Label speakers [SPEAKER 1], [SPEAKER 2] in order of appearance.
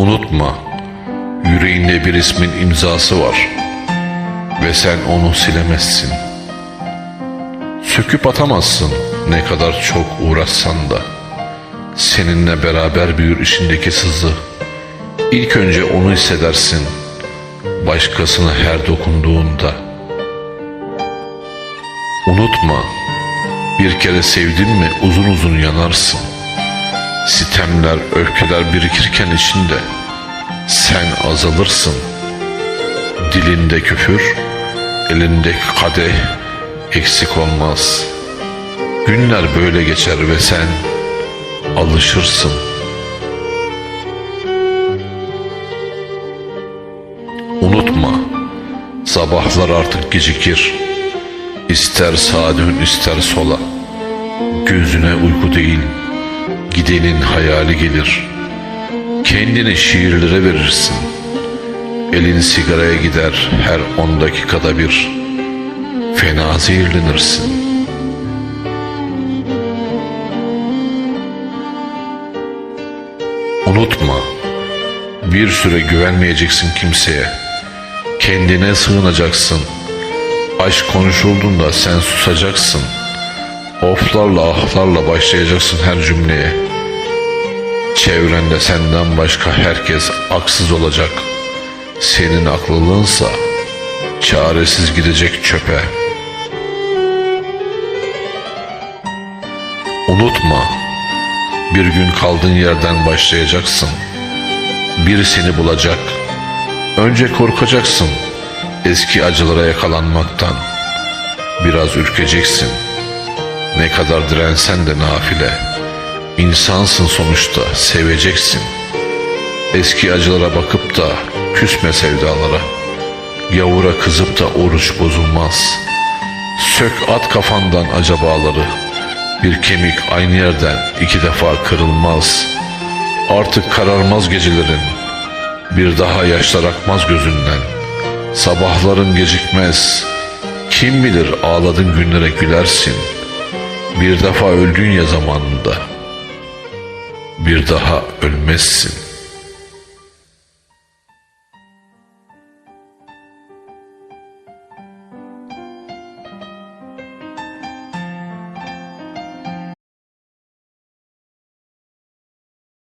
[SPEAKER 1] Unutma, yüreğinde bir ismin imzası var ve sen onu silemezsin. Söküp atamazsın ne kadar çok uğraşsan da. Seninle beraber büyür içindeki sızı. İlk önce onu hissedersin, başkasına her dokunduğunda. Unutma, bir kere sevdin mi uzun uzun yanarsın. Sitemler, öfkeler birikirken içinde sen azalırsın. Dilinde küfür, elindeki kadeh eksik olmaz. Günler böyle geçer ve sen alışırsın. Unutma, sabahlar artık gecikir. İster sağa dön ister sola. Gözüne uyku değil, gidenin hayali gelir. Kendini şiirlere verirsin. Elin sigaraya gider her on dakikada bir. Fena zehirlenirsin. Unutma, bir süre güvenmeyeceksin kimseye. Kendine sığınacaksın. Aşk konuşulduğunda sen susacaksın. Oflarla ahlarla başlayacaksın her cümleye. Çevrende senden başka herkes aksız olacak. Senin aklılığınsa çaresiz gidecek çöpe. Unutma, bir gün kaldığın yerden başlayacaksın. Biri seni bulacak. Önce korkacaksın eski acılara yakalanmaktan. Biraz ürkeceksin. Ne kadar dirensen de nafile. İnsansın sonuçta, seveceksin. Eski acılara bakıp da küsme sevdalara. Yavura kızıp da oruç bozulmaz. Sök at kafandan acabaları. Bir kemik aynı yerden iki defa kırılmaz. Artık kararmaz gecelerin. Bir daha yaşlar akmaz gözünden. Sabahların gecikmez. Kim bilir ağladın günlere gülersin. Bir defa öldün ya zamanında. Bir daha ölmezsin.''